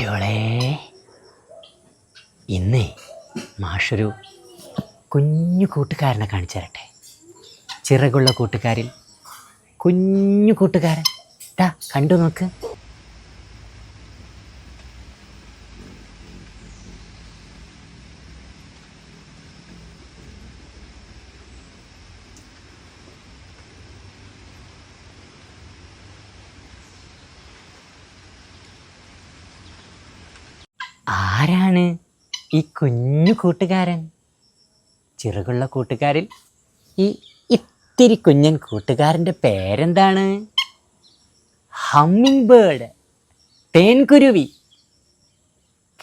കുട്ടികളെ ഇന്ന് മാഷൊരു കുഞ്ഞു കൂട്ടുകാരനെ കാണിച്ചു തരട്ടെ. ചിറകുള്ള കൂട്ടുകാരിൽ കുഞ്ഞു കൂട്ടുകാരൻ. ദാ കണ്ടു നോക്ക്. ആരാണ് ഈ കുഞ്ഞു കൂട്ടുകാരൻ? ചിറകുള്ള കൂട്ടുകാരിൽ ഈ ഇത്തിരി കുഞ്ഞൻ കൂട്ടുകാരന്റെ പേരെന്താണ്? ഹമ്മിങ് ബേർഡ് തേൻകുരുവി.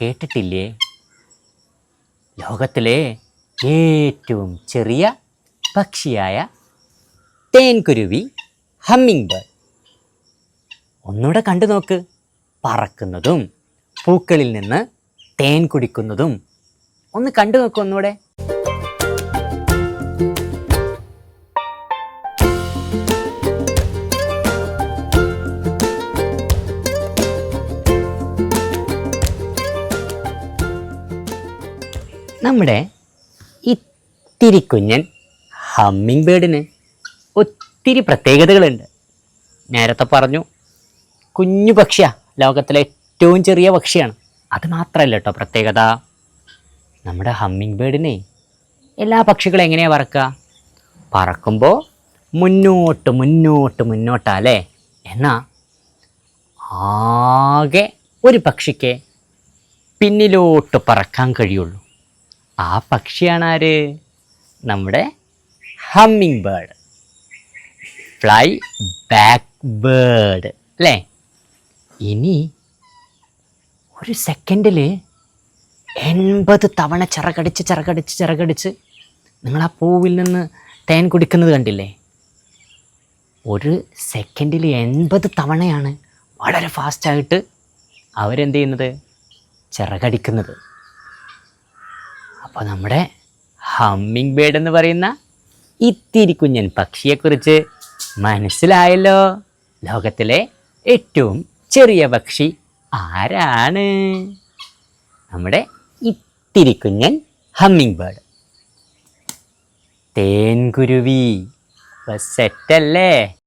കേട്ടിട്ടില്ലേ? ലോകത്തിലെ ഏറ്റവും ചെറിയ പക്ഷിയായ തേൻകുരുവി ഹമ്മിങ് ബേർഡ് ഒന്നുകൂടെ കണ്ടു നോക്ക് പറക്കുന്നതും പൂക്കളിൽ നിന്ന് തേൻ കുടിക്കുന്നതും ഒന്ന് കണ്ടു നോക്കൂ ഒന്നുകൂടെ. നമ്മുടെ ഇത്തിരി കുഞ്ഞൻ ഹമ്മിങ് ബേർഡിന് ഒത്തിരി പ്രത്യേകതകളുണ്ട്. നേരത്തെ പറഞ്ഞു കുഞ്ഞു പക്ഷിയാണ് ലോകത്തിലെ ഏറ്റവും ചെറിയ പക്ഷിയാണ്. അത് മാത്രമല്ല കേട്ടോ പ്രത്യേകത. നമ്മുടെ ഹമ്മിങ് ബേർഡിനെ എല്ലാ പക്ഷികളും എങ്ങനെയാണ് പറക്കുക പറക്കുമ്പോൾ മുന്നോട്ട് മുന്നോട്ട് മുന്നോട്ടാ അല്ലേ? എന്നാ ആകെ ഒരു പക്ഷിക്ക് പിന്നിലോട്ട് പറക്കാൻ കഴിയുള്ളൂ. ആ പക്ഷിയാണ് ആര്? നമ്മുടെ humming bird. Fly back bird അല്ലേ? ഇനി ഒരു സെക്കൻഡിൽ എൺപത് തവണ ചിറകടിച്ച് ചിറകടിച്ച് ചിറകടിച്ച് നിങ്ങൾ ആ പൂവിൽ നിന്ന് തേൻ കുടിക്കുന്നത് കണ്ടില്ലേ? ഒരു സെക്കൻഡിൽ എൺപത് തവണയാണ് വളരെ ഫാസ്റ്റായിട്ട് അവരെന്ത് ചെയ്യുന്നത്? ചിറകടിക്കുന്നത്. അപ്പോൾ നമ്മുടെ ഹമ്മിങ് ബേഡ് എന്ന് പറയുന്ന ഇത്തിരി കുഞ്ഞൻ പക്ഷിയെക്കുറിച്ച് മനസ്സിലായല്ലോ. ലോകത്തിലെ ഏറ്റവും ചെറിയ പക്ഷി ആരാണ്? നമ്മുടെ ഇത്തിരി കുഞ്ഞൻ ഹമ്മിങ് ബേർഡ്. തേൻകുരുവി. സെറ്റല്ലേ